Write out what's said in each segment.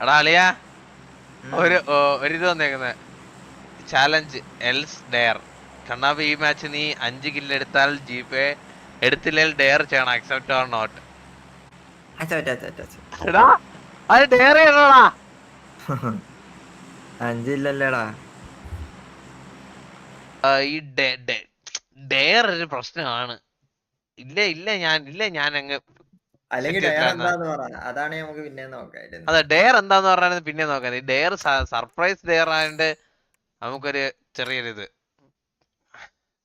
എടാ അളിയ ഒരു ഒരു ഇത് വന്നേക്കുന്നത് ചാലഞ്ച് എൽസ് ഡെയർ കണ്ണാപ്പ് ഈ മാച്ച് നീ അഞ്ച് കില്ല് എടുത്താൽ ജി പേ എടുത്തില്ലെങ്കിൽ ഡെയർ ചെയ്യണം അക്സെപ്റ്റ് ഓർ നോട്ട് എടാ അത് ഡെയർ ചെയ്യണോടാ അഞ്ചില്ലല്ലേടാ ഈ ഡെയർ ഒരു പ്രശ്നമാണ്. ഇല്ല ഇല്ല ഞാൻ ഇല്ല ഞാൻ അങ്ങ് അല്ലെങ്കിൽ. അതാണ് നമുക്ക് പിന്നെ നോക്കാം. അതെ ഡെയർ എന്താന്ന് പറഞ്ഞാൽ പിന്നെ നോക്കാം. ഈ ഡെയർ സർപ്രൈസ് ഡെയർ ആയതുകൊണ്ട് നമുക്കൊരു ചെറിയൊരു ഇത്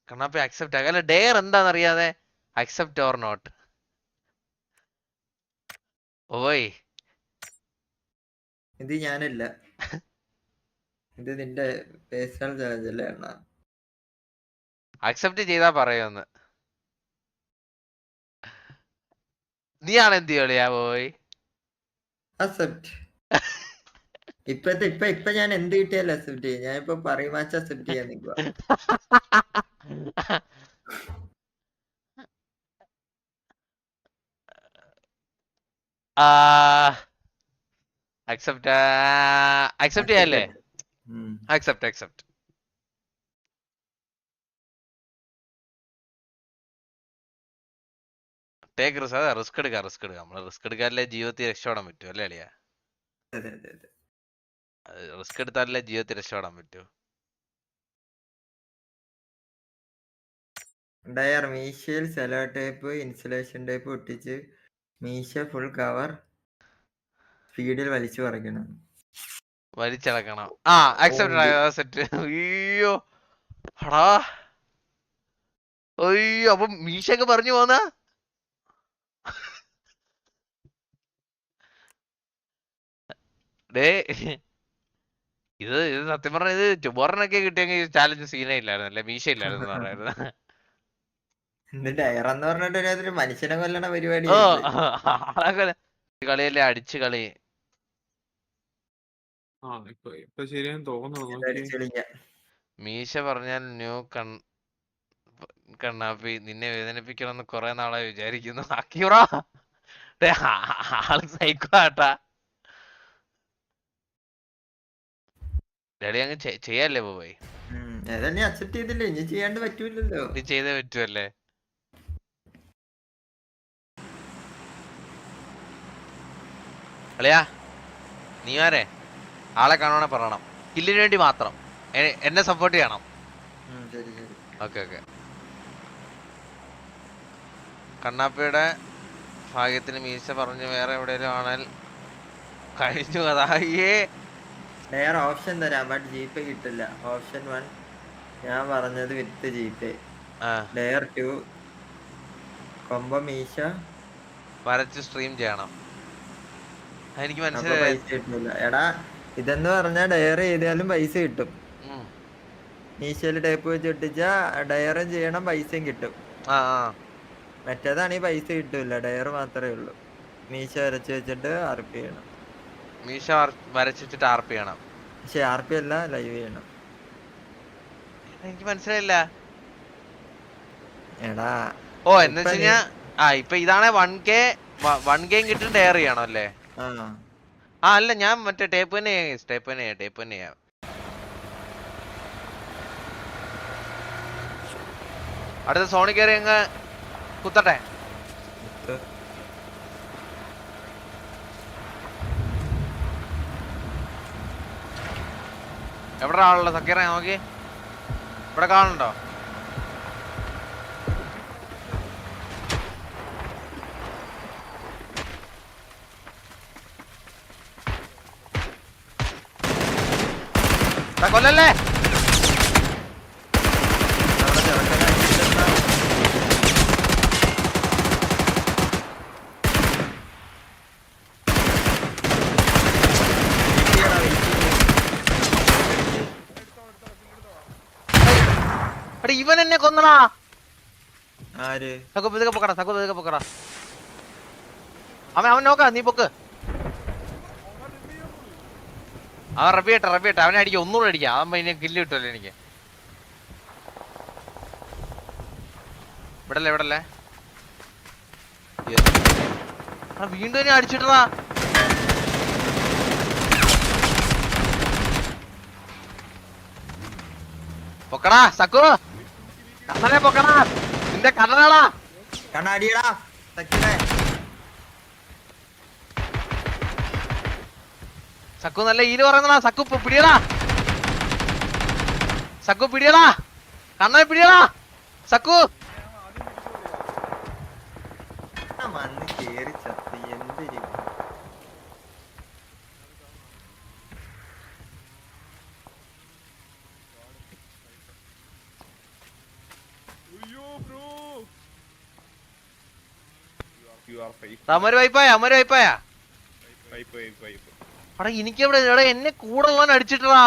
കണ്ണാപ്പി അക്സെപ്റ്റ് ആക്കാം. അല്ല ഡെയർ എന്താന്ന് അറിയാതെ അക്സെപ്റ്റ് ഓർ നോട്ട് ഓയ്. ഇത് ഞാനല്ല. ഇത് നിന്റെ പേഴ്സണൽ ചാർജ് അല്ലേ അണ്ണാ? അക്സെപ്റ്റ് ചെയ്താ പറയുമെന്ന്. നീയാണ് എന്ത് കളിയാ പോയി അക്സെപ്റ്റ് ഇപ്പത്തെ ഇപ്പൊ ഇപ്പൊ ഞാൻ എന്ത് കിട്ടിയാലും അക്സെപ്റ്റ് ചെയ്യും. ഞാൻ ഇപ്പൊ പറയും മാച്ച് അക്സെപ്റ്റ് ചെയ്യാൻ നിൽക്കുക accept accept ചെയ്യാല്ലേ? Accept accept take risk. അതെ റിസ്ക് എടുക്കാം റിസ്ക് എടുക്കാം നമ്മൾ റിസ്ക് എടുക്കാല്ലേ ജീവിതത്തിൽ രക്ഷപ്പെടാൻ പറ്റൂ അല്ലേ അളിയാ? റിസ്ക് എടുത്താലല്ലേ ജീവിതത്തിൽ രക്ഷപ്പെടാൻ പറ്റൂ. ഡയർ മീശയിൽ സെലോ ടേപ്പ് ഇൻസുലേഷൻ ടേപ്പ് ഒട്ടിച്ച് മീശ ഫുൾ കവർ സ്പീഡിൽ വലിച്ചു പറിക്കണം. വലിച്ചടക്കണം. ആ അക്സെപ്റ്റ് സെറ്റ് അയ്യോ അടാ അയ്യോ അപ്പൊ മീശയൊക്കെ പറഞ്ഞു പോന്ന? ഡേ ഇത് ഇത് സത്യം പറഞ്ഞ ഇത് ചുബോറിനൊക്കെ കിട്ടിയെങ്കിൽ ചാലഞ്ച് സീനേ ഇല്ലായിരുന്നു അല്ലെ മീശ ഇല്ലായിരുന്നു പറയുന്നത് ഡയർ എന്ന് പറഞ്ഞിട്ട് ഒരു മനുഷ്യനെ കൊല്ലണ പരിപാടി ഓ കളിയല്ലേ അടിച്ചു കളി. മീശ പറഞ്ഞാൽ ന്യൂ കൺ കണ്ണാപ്പി നിന്നെ വേദനിപ്പിക്കണമെന്ന് കുറെ നാളായി വിചാരിക്കുന്നു. ആക്കിയുറാ ആൾ സൈക്കോ ആട്ടാ. ഡാഡി അങ്ങ് ചെയ്യാല്ലേ പോയി നീ അക്സെപ്റ്റ് ചെയ്തില്ലേ? ഇനി ചെയ്യാണ്ട് പറ്റൂലല്ലോ നീ ചെയ്തേ പറ്റുമല്ലേ അളിയാ നീ ആരെ? ആളെ കാണുവാണെ പറയണം. കില്ലിന് വേണ്ടി മാത്രം. എന്നെ സപ്പോർട്ട് ചെയ്യണം. Okay okay. കണ്ണാപ്പിയുടെ ഭാഗ്യത്തിന് മീശ പറഞ്ഞു വേറെ എവിടെയെങ്കിലും ആണേൽ കഴിഞ്ഞു. അതായേ ഡയർ ഓപ്ഷൻ തരാം ബട്ട് ജി പേ കിട്ടില്ല. ഓപ്ഷൻ വൺ ഞാൻ പറഞ്ഞത് വിത്ത് ജി പേ ആ. ഡയർ ടു കൊമ്പ മീശ. വരച്ച് സ്ട്രീം ചെയ്യണം. എനിക്ക് മനസ്സിലായി. എടാ ഇതെന്ന് പറഞ്ഞാൽ ഡയർ ചെയ്താലും പൈസ കിട്ടും. മീശയിൽ ടേപ്പ് വെച്ച് ഒട്ടിച്ചാ ഡയറും ചെയ്യണം പൈസയും കിട്ടും. മറ്റേതാണെങ്കിൽ പൈസ കിട്ടൂല ഡയർ മാത്രമേ ഉള്ളൂ. മീശ വരച്ച് വെച്ചിട്ട് അറിപ്പ് ചെയ്യണം. മീശ വരച്ചിട്ട് വരച്ചിട്ട് പി ചെയ്യണം പക്ഷേ ആർ പി അല്ല ലൈവ് ചെയ്യണം. എനിക്ക് മനസ്സിലായില്ല. എടാ ഓ എന്ന് ഇപ്പൊ വെച്ച് കഴിഞ്ഞാ ആ ഇപ്പൊ ഇതാണ് വൺ കെ വൺ കെയും കിട്ടും ഡെയർ ചെയ്യണം അല്ലേ? ആ. അല്ല ഞാൻ മറ്റേ ടേപ്പ് തന്നെ ടേപ്പ് തന്നെ ചെയ്യാം ടേപ്പ് തന്നെ ചെയ്യാം. അടുത്ത സോണി കയറി അങ്ങ് കുത്തട്ടെ? എവിടെ ആളുള്ള സക്കീറ നോക്കി. ഇവിടെ കാണണ്ടോ കൊല്ലല്ലേ? എടാ ഇവൻ എന്നെ കൊന്നടാ. ആര്? സക്കു ഇതൊക്കെ പൊക്കടാ സക്കു ഇതൊക്കെ പൊക്കടാ. അവൻ അവൻ നോക്കാം നീ പൊക്ക്. അവൻ റബിയട്ടെ റബിയട്ടെ അവനെ അടിക്കാം ഒന്നുകൂടെ അടിക്കാം. അവൻ ഇനി കില്ല് കിട്ടുമല്ലോ എനിക്ക്. ഇവിടല്ലേ ഇവിടല്ലേ ആ വീണ്ടും എന്നെ അടിച്ചിട്ടാ പൊക്കടാ സക്കു കണ്ണനെ പൊക്കണാ നിന്റെ കണ്ണനാടാ കണ്ണാടിയടാ സക്കീറെ സക്കു നല്ല ഈൽ പറയുന്നടാ സക്കു പിടിയടാ. സക്കു പിടിയടാ. കണ്ണനെ പിടിയടാ. സക്കു ആ മണ്ണ് കേറി ചത്തി എന്തിരി അമര് വൈപ്പായ അമര് വൈപ്പായ എടാ എനിക്കെവിടെ എടാ എന്നെ കൂടെ ഉള്ളവൻ അടിച്ചിട്ടടാ.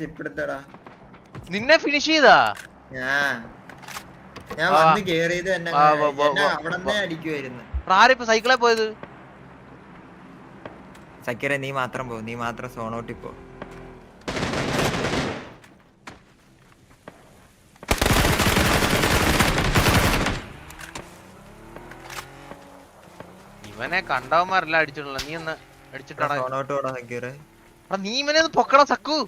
ചിപ്പ് നിന്നെ ഫിനിഷ് ചെയ്താ? ഞാൻ വന്ന് കേറിയത് അവിടെ അടിക്കുമായിരുന്നു ആരിപ്പോ സൈക്കിളെ പോയത്? സക്കീറെ നീ മാത്രം പോ നീ മാത്രം സോണോട്ടി പോ. ഇവനെ കണ്ടവന്മാരെല്ലാം അടിച്ചിട്ടുള്ള? നീ ഒന്ന് അടിച്ചിട്ടാണ് നീ ഇവനെ പൊക്കടാ സക്കു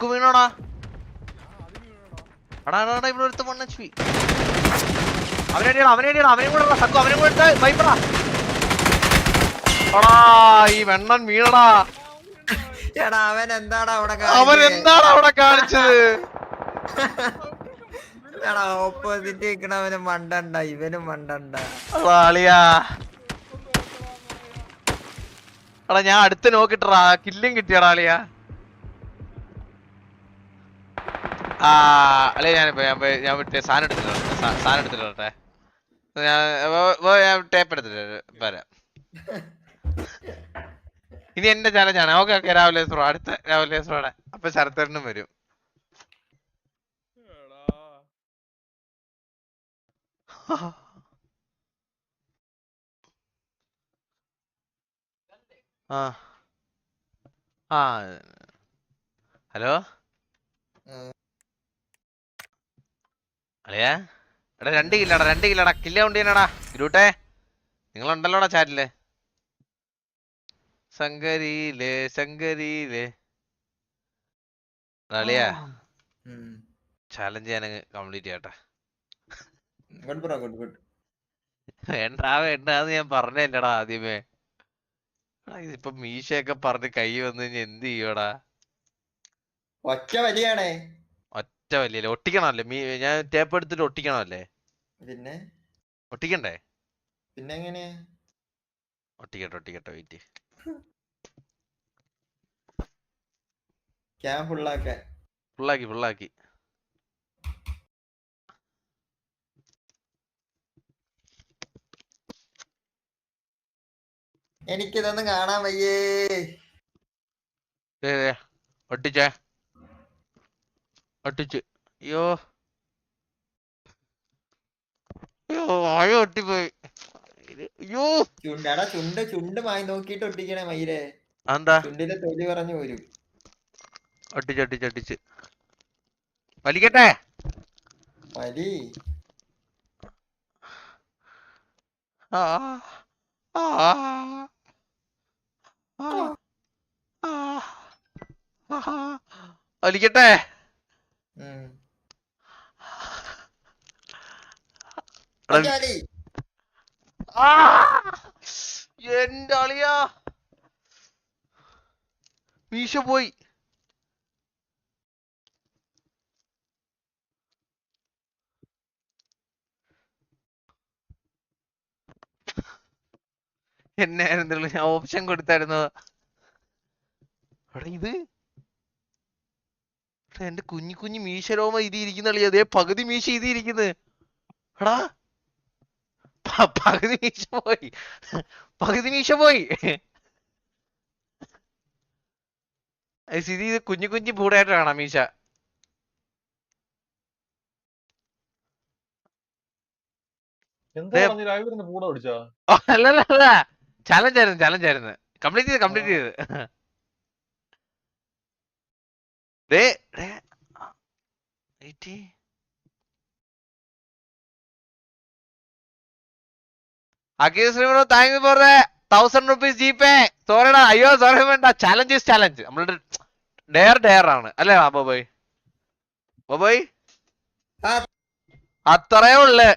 സക്കു വീണോടാ? എടാ ഇവിടെ ഒരുത്ത വൺ എച്ച് പി. അവനേടിയാണ് അവനേടിയാണ് അവനെ കൂടെ സക്കു അവനെ കൂടെ വൈപ്പടാ ഈ വെണ്ണൻ വീണടാ. അവൻ എന്താടാ അവിടെ അവൻ കാണിച്ചേ? എന്താണ് അവിടെ കാണിച്ചത്? എടാ ഓപ്പോസിറ്റ് നിക്കണവന് മണ്ടണ്ട ഇവനും മണ്ടണ്ട. എടാ ഞാൻ അടുത്ത് നോക്കിട്ടറാ. കില്ലും കിട്ടിയടാ അളിയാ. ഞാനിപ്പോ ഞാൻ ഞാൻ സാധനം എടുത്തിട്ട് സാധനം എടുത്തിട്ട് വരട്ടെ. ഞാൻ ടേപ്പ് എടുത്തിട്ട് വര- ഇനി എന്റെ ചലഞ്ചാണ് ഓക്കെ ഓക്കെ രാവിലെ സ്രോ അടുത്ത രാവിലെ സ്രോടെ അപ്പൊ ശരത്തരനും വരും. ആ. ആ ഹലോ? അളിയാ എടാ രണ്ട് കില്ലടാ രണ്ട് കില്ലടാ കില്ല കൊണ്ട് തന്നെടാ ഇരുട്ടെ നിങ്ങളുണ്ടല്ലോടാ ചാറ്റിൽ? ശങ്കരിയിലെ ശങ്കരിയിലെ അളിയാ. ചാലഞ്ച് ഞാൻ കംപ്ലീറ്റ് ചെയ്യട്ടെ. വേണ്ട വേണ്ടാന്ന് ഞാൻ പറഞ്ഞല്ലടാ ആദ്യമേ. ഇതിപ്പോ മീശയൊക്കെ പറഞ്ഞ് കൈ വന്നു കഴിഞ്ഞാ എന്ത് ചെയ്യൂടാ ഒറ്റ വലിയാണേ. ഒറ്റ വലിയ ഒട്ടിക്കണമല്ലേ? മീ ഞാൻ ടേപ്പ് എടുത്തിട്ട് ഒട്ടിക്കണമല്ലേ? പിന്നെ? ഒട്ടിക്കണ്ടേ? പിന്നെ എങ്ങനെയാ ഒട്ടിക്കട്ടെ ഒട്ടിക്കട്ടെ വെയിറ്റ് ക്യാം ഫുള്ളാക്കാൻ. ഫുള്ളാക്കി ഫുള്ളാക്കി. എനിക്കിതൊന്നും കാണാൻ വയ്യേ. ഒട്ടിച്ചേ. ഒട്ടിച്ച് അയ്യോ അയ്യോ ആഴ ഒട്ടിപ്പോയി അയ്യോ ചുണ്ടടാ ചുണ്ട് ചുണ്ട് മായി നോക്കിട്ട് ഒട്ടിക്കണേ മയിലെ എന്താ ചുണ്ടിലെ തൊലി പറഞ്ഞു പോരും ഒട്ടിച്ച് ഒട്ടിച്ച് ഒട്ടിച്ച് വലിക്കട്ടെ വലി ആ ആ ആ ആ വലിക്കട്ടെ ഉം. എടാ, ഒറ്റ വലി. ആ! എന്റെ അളിയാ. മീശ പോയി. എന്നെ ആയിരുന്നുള്ളൂ ഞാൻ ഓപ്ഷൻ കൊടുത്തായിരുന്നു. ഇത്? എന്റെ കുഞ്ഞു കുഞ്ഞു മീശ രോമ ഇത് ഇരിക്കുന്ന അതേ പകുതി മീശ ഇത് ഇരിക്കുന്നത് എടാ പകുതി മീശ പോയി. പകുതി മീശ പോയി. സ്ഥിതി ഇത് കുഞ്ഞു കുഞ്ഞു പൂടായിട്ട് കാണാം മീശ. അല്ലല്ല അല്ല ചാലഞ്ച് ആയിരുന്നു ചാലഞ്ച് ആയിരുന്നു. കംപ്ലീറ്റ് ചെയ്ത് കംപ്ലീറ്റ് ചെയ്ത്. ദേ ദേ, Akhil ശ്രീമനോ thank you for the thousand rupees G Pay സോറിടാ അയ്യോ സോറി വേണ്ട. ചാലഞ്ച് ഇസ് ചാലഞ്ച് നമ്മളുടെ ഡെയർ ഡെയർ ആണ്. അല്ലേ ബോബോയ് ബോബോയ്. അത്രേ ഉള്ളു.